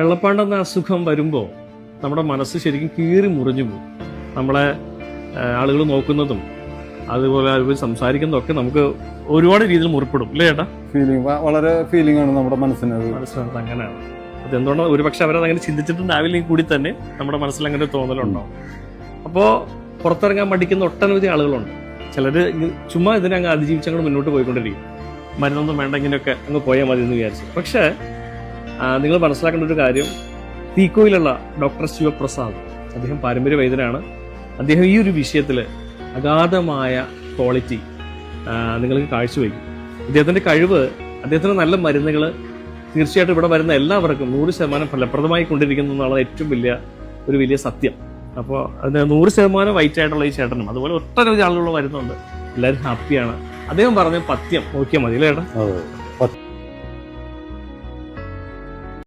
വെള്ളപ്പാണ്ട് എന്ന അസുഖം വരുമ്പോൾ നമ്മുടെ മനസ്സ് ശരിക്കും കീറി മുറിഞ്ഞു പോകും. നമ്മളെ ആളുകൾ നോക്കുന്നതും അതുപോലെ അവർ സംസാരിക്കുന്നതൊക്കെ നമുക്ക് ഒരുപാട് രീതിയിൽ മുറിപ്പെടും. അല്ലേ ചേട്ടാ? ഫീലിംഗ് വളരെ ഫീലിംഗ് ആണ് നമ്മുടെ മനസ്സിന് അത്. മനസ്സിലാകുന്നത് അങ്ങനെയാണ് അത് എന്തുകൊണ്ടാണ് ഒരുപക്ഷെ അവരത് അങ്ങനെ ചിന്തിച്ചിട്ടുണ്ടാവില്ലെങ്കിൽ കൂടി തന്നെ നമ്മുടെ മനസ്സിൽ അങ്ങനെ ഒരു തോന്നലുണ്ടാവും അപ്പോൾ പുറത്തിറങ്ങാൻ മടിക്കുന്ന ഒട്ടനവധി ആളുകളുണ്ട്. ചിലർ ചുമ്മാ ഇതിനെ അങ്ങ് അതിജീവിച്ച് അങ്ങോട്ട് മുന്നോട്ട് പോയിക്കൊണ്ടിരിക്കും. മരുന്നൊന്നും വേണ്ട ഇങ്ങനെയൊക്കെ അങ്ങ് പോയാൽ മതി എന്ന് വിചാരിച്ചു. പക്ഷേ നിങ്ങൾ മനസ്സിലാക്കേണ്ട ഒരു കാര്യം. തീക്കോയിലുള്ള ഡോക്ടർ ശിവപ്രസാദ് അദ്ദേഹം പാരമ്പര്യ വൈദ്യനാണ്. അദ്ദേഹം ഈ ഒരു വിഷയത്തിൽ അഗാധമായ ക്വാളിറ്റി നിങ്ങൾക്ക് കാഴ്ചവെക്കും അദ്ദേഹത്തിന്റെ കഴിവ് അദ്ദേഹത്തിന് നല്ല മരുന്നുകൾ തീർച്ചയായിട്ടും ഇവിടെ വരുന്ന എല്ലാവർക്കും നൂറ് ശതമാനം ഫലപ്രദമായി കൊണ്ടിരിക്കുന്നു എന്നുള്ളത് ഏറ്റവും വലിയ ഒരു വലിയ സത്യം. അപ്പോൾ അതിന് നൂറ് ശതമാനം വൈറ്റ് ആയിട്ടുള്ള ഈ ചേട്ടനും അതുപോലെ ഒട്ടനവധി ആളുകൾ വരുന്നുണ്ട് എല്ലാവരും ഹാപ്പിയാണ് അദ്ദേഹം പറഞ്ഞ പത്യം നോക്കിയാൽ മതി അല്ലേ ചേട്ടാ?